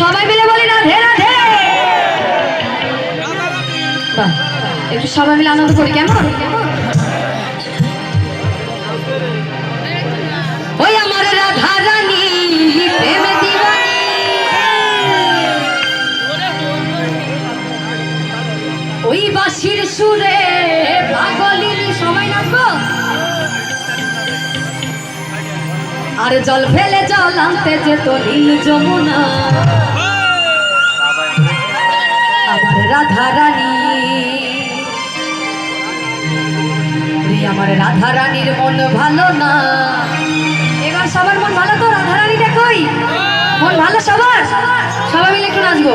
সবাই মিলে বলি রাধে রাধে। একটু সবাই মিলে আনন্দ করি, কেমন? ওই আমার রাধা রানী, প্রেমে দিবানি। ওই বাঁশির সুরে পাগলিনী, সবাই নাচবো? আর জল ফেলে জল আনতে যেত নীল যমুনা। আমার রাধা রানী। আমার রাধা রানীর মন ভালো না। এবার সবার মন ভালো তো রাধা রানী দেখোই মন ভালো সবার? সবাই মিলে একটু নাচবো।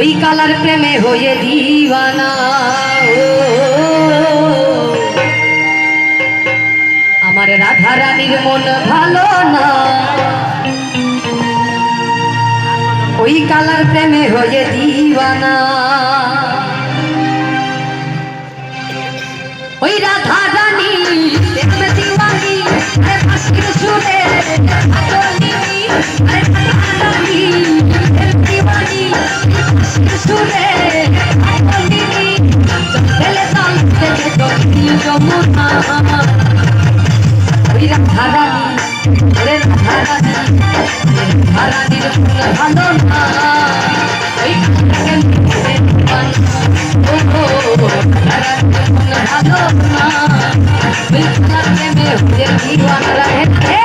ওই কালার প্রেমে হয়ে দিওয়ানা ও, আমার রাধা রানীর মন ভালো না। ওই কালার প্রেমে হয়ে দিওয়ানা ওই রাধা রানী প্রেমে দিওয়ানি ওই রাধা ওরে রাধা রানীর মন ভালো না ওই কালার প্রেমে দিওয়ানি, ও গো, রাধা রানীর মন ভালো না ওই কালার প্রেমে হয়ে দিওয়ানা রাধে রাধে।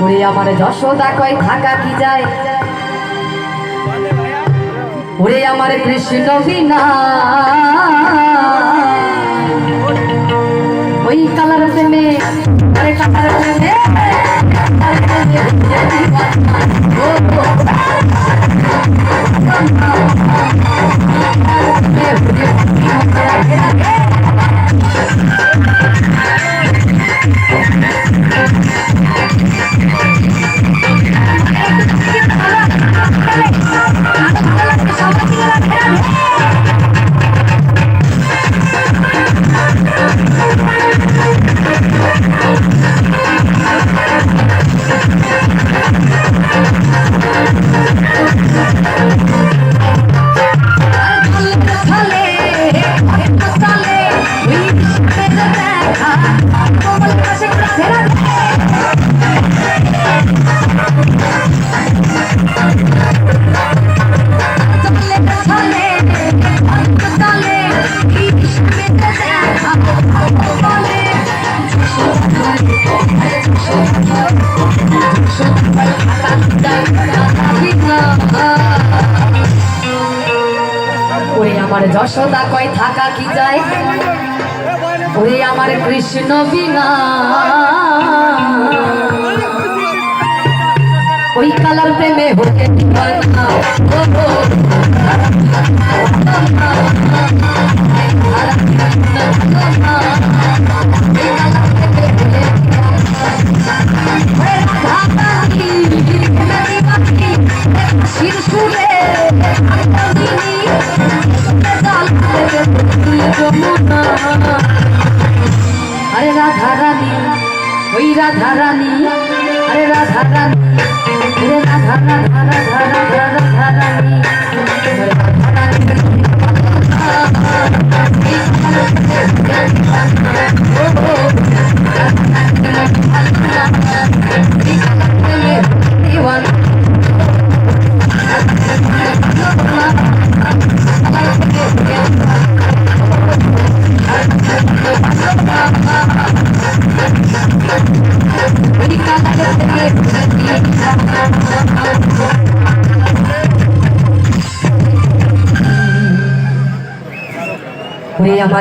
ওরে আমার যশোদা কয় থাকা কি যায়? ওরে আমার কৃষ্ণ বিনা। ওই কালার প্রেমে। ওরে আমার যশোদা কয়, থাকা কি যায়? ওরে আমার কৃষ্ণ বিনা। ওই কালার প্রেমে হতে আরে রাধা রানী ওই রাধা রানী আরে রাধা রানী ওই আমার